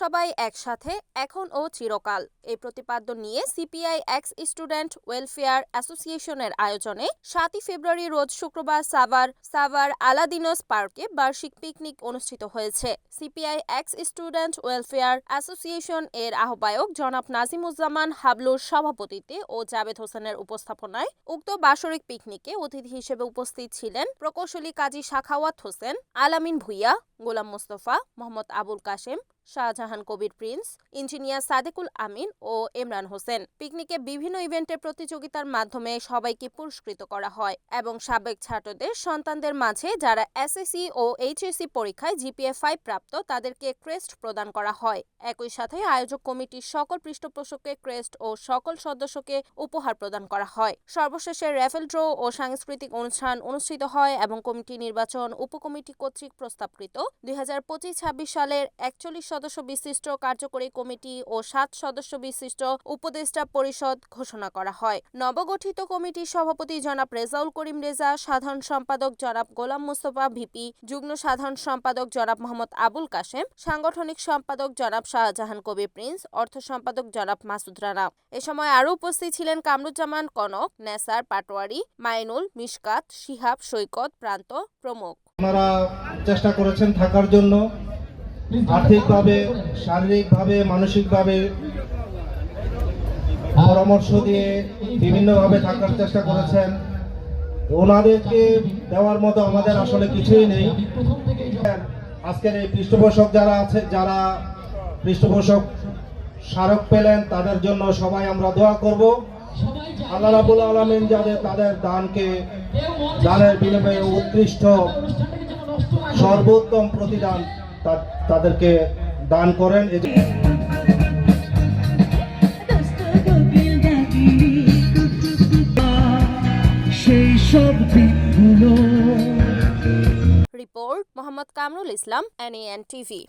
সবাই একসাথে, এখন ও চিরকাল। এই প্রতিপাদ্য নিয়ে সিপিআই এক্স স্টুডেন্ট ওয়েলফেয়ার অ্যাসোসিয়েশনের আয়োজনে সাতই ফেব্রুয়ারি রোজ শুক্রবার সাভার সাভার আলাদিনোস পার্কে বার্ষিক পিকনিক অনুষ্ঠিত হয়েছে। CPI ex student welfare association এর আহ্বায়ক জনাব নাজিমুজ্জামান হাবলুর সভাপতিত্বে ও জাবেদ হোসেনের উপস্থাপনায় উক্ত বাৎসরিক পিকনিকে অতিথি হিসেবে উপস্থিত ছিলেন প্রকৌশলী কাজী শাখাওয়াত হোসেন, আলামিন ভুইয়া গোলাম মোস্তফা, মোহাম্মদ আবুল কাশেম, শাহজাহান কবির প্রিন্স, ইঞ্জিনিয়ার সাদেকুল আমিন ও ইমরান হোসেন। পিকনিকে বিভিন্ন ইভেন্টের প্রতিযোগিতার মাধ্যমে সবাইকে পুরস্কৃত করা হয় এবং সাবেক ছাত্রদের সন্তানদের মাঝে যারা এসএসসি ও এইচএসসি পরীক্ষায় জিপিএ ফাইভ প্রাপ্ত তাদেরকে ক্রেস্ট প্রদান করা হয়। একই সাথে আয়োজক কমিটির সকল পৃষ্ঠপোষককে ক্রেস্ট ও সকল সদস্যকে উপহার প্রদান করা হয়। সর্বশেষে র্যাফেল ড্র ও সাংস্কৃতিক অনুষ্ঠান অনুষ্ঠিত হয় এবং কমিটি নির্বাচন উপকমিটি কর্তৃক প্রস্তাবকৃত দুই হাজার পঁচিশ ছাব্বিশ সালের একচল্লিশ সদস্য বিশিষ্ট কার্যকরী কমিটি ও সাত সদস্য বিশিষ্ট উপদেষ্টা পরিষদ ঘোষণা করা হয়। নবগঠিত কমিটির সভাপতি জনাব রেজাউল করিম রেজা, সাধারণ সম্পাদক জনাব গোলাম মুস্তফা ভিপি, যুগ্ম সাধারণ সম্পাদক জনাব মোহাম্মদ আবুল কাশেম, সাংগঠনিক সম্পাদক জনাব শাহজাহান কবির প্রিন্স, অর্থ সম্পাদক জনাব মাসুদ রানা। এ সময় আরও উপস্থিত ছিলেন কামরুজ্জামান কনক, নেসার পাটোয়ারি, মাইনুল, মিশকাত, শিহাব, সৈকত, প্রান্ত প্রমুখ। আপনারা চেষ্টা করেছেন থাকার জন্য। আর্থিকভাবে, শারীরিকভাবে, মানসিকভাবে পরামর্শ দিয়ে বিভিন্নভাবে থাকার চেষ্টা করেছেন। ওনাদেরকে দেওয়ার মতো আমাদের আসলে কিছুই নেই। আজকের এই পৃষ্ঠপোষক যারা আছে, যারা পৃষ্ঠপোষক স্মারক পেলেন, তাদের জন্য সবাই আমরা দোয়া করব। আল্লাহ রাবুল আলমিন যাদের তাদের দানকে দানের বিনিময়ে উৎকৃষ্ট সর্বোত্তম প্রতিদান তাদেরকে দান করেন। সেই সব দিকগুলো report Mohammad Kamrul Islam NAN TV